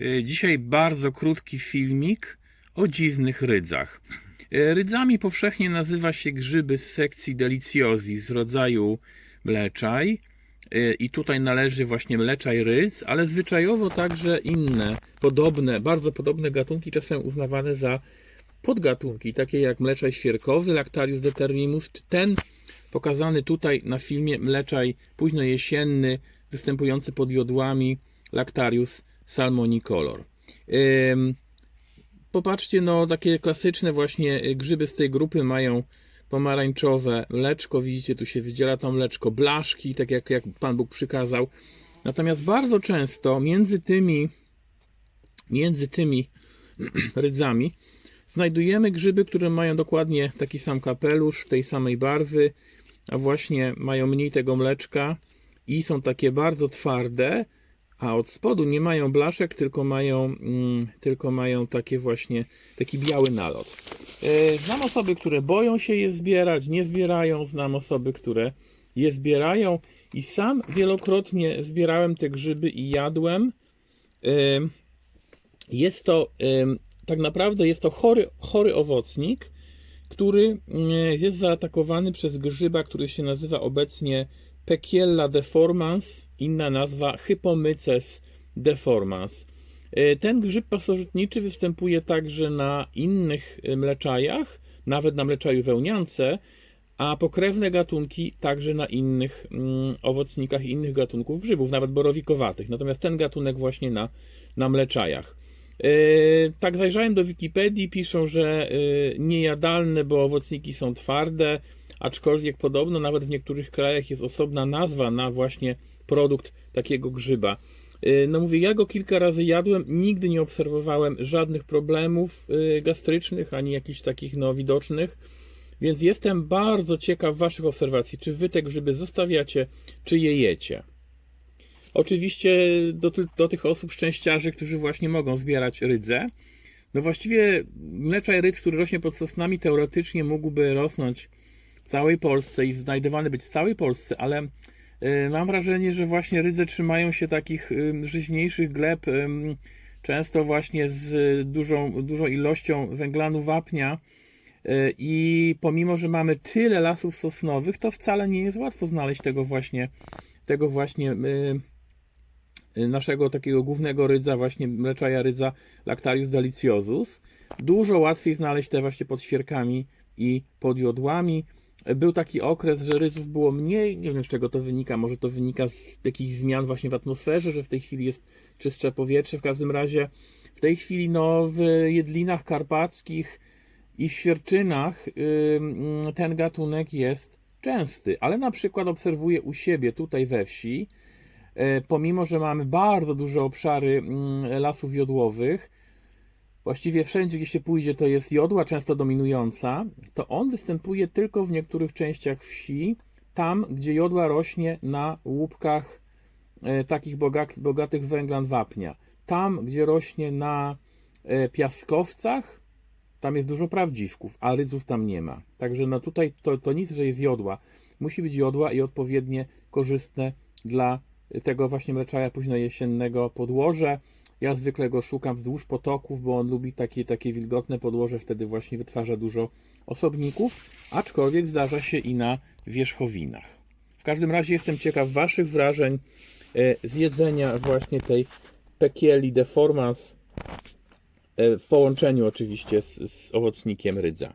Y, Dzisiaj bardzo krótki filmik o dziwnych rydzach. Y, Rydzami powszechnie nazywa się grzyby z sekcji deliciosi z rodzaju mleczaj. Y, I tutaj należy właśnie mleczaj rydz, ale zwyczajowo także inne, podobne, bardzo podobne gatunki, czasem uznawane za podgatunki, takie jak mleczaj świerkowy, Lactarius determinus, czy ten pokazany tutaj na filmie mleczaj późnojesienny, występujący pod jodłami, Lactarius salmonicolor. Popatrzcie, no takie klasyczne właśnie y, grzyby z tej grupy mają pomarańczowe mleczko, widzicie, tu się wydziela to mleczko, blaszki, tak jak, jak Pan Bóg przykazał. Natomiast bardzo często między tymi między tymi rydzami znajdujemy grzyby, które mają dokładnie taki sam kapelusz, tej samej barwy, a właśnie mają mniej tego mleczka i są takie bardzo twarde, a od spodu nie mają blaszek, tylko mają, mm, tylko mają takie właśnie taki biały nalot. E, Znam osoby, które boją się je zbierać, nie zbierają, znam osoby, które je zbierają i sam wielokrotnie zbierałem te grzyby i jadłem. E, Jest to em, tak naprawdę jest to chory, chory owocnik, który mm, jest zaatakowany przez grzyba, który się nazywa obecnie Pekiella deformans, inna nazwa Hypomyces deformans. E, Ten grzyb pasożytniczy występuje także na innych e, mleczajach, nawet na mleczaju wełniance, a pokrewne gatunki także na innych mm, owocnikach innych gatunków grzybów, nawet borowikowatych. Natomiast ten gatunek właśnie na, na mleczajach. E, Tak, zajrzałem do Wikipedii, piszą, że niejadalne, bo owocniki są twarde, aczkolwiek podobno nawet w niektórych krajach jest osobna nazwa na właśnie produkt takiego grzyba. E, No mówię, ja go kilka razy jadłem, nigdy nie obserwowałem żadnych problemów e, gastrycznych, ani jakichś takich no widocznych, więc jestem bardzo ciekaw waszych obserwacji, czy wy te grzyby zostawiacie, czy je jecie. Oczywiście do, do tych osób szczęściarzy, którzy właśnie mogą zbierać rydze. No właściwie mleczaj rydz, który rośnie pod sosnami, teoretycznie mógłby rosnąć całej Polsce i znajdowany być w całej Polsce, ale y, mam wrażenie, że właśnie rydze trzymają się takich y, żyźniejszych gleb, y, często właśnie z dużą, dużą ilością węglanu wapnia. I pomimo, że mamy tyle lasów sosnowych, to wcale nie jest łatwo znaleźć tego właśnie, tego właśnie naszego takiego głównego rydza, właśnie mleczaja rydza Lactarius deliciosus. Dużo łatwiej znaleźć te właśnie pod świerkami i pod jodłami. Był taki okres, że rydzów było mniej, nie wiem z czego to wynika, może to wynika z jakichś zmian właśnie w atmosferze, że w tej chwili jest czystsze powietrze, w każdym razie w tej chwili no, w jedlinach karpackich i w świerczynach ten gatunek jest częsty, ale na przykład obserwuję u siebie tutaj we wsi, e, pomimo, że mamy bardzo duże obszary lasów jodłowych, właściwie wszędzie, gdzie się pójdzie, to jest jodła często dominująca, to on występuje tylko w niektórych częściach wsi, tam, gdzie jodła rośnie na łupkach e, takich bogat, bogatych węglan wapnia. Tam, gdzie rośnie na e, piaskowcach, tam jest dużo prawdziwków, a rydzów tam nie ma. Także no tutaj to, to nic, że jest jodła. Musi być jodła i odpowiednie, korzystne dla tego właśnie mleczaja późnojesiennego podłoże. Ja zwykle go szukam wzdłuż potoków, bo on lubi takie, takie wilgotne podłoże, wtedy właśnie wytwarza dużo osobników, aczkolwiek zdarza się i na wierzchowinach. W każdym razie jestem ciekaw Waszych wrażeń e, z jedzenia właśnie tej Pekieli deformans e, w połączeniu oczywiście z, z owocnikiem rydza.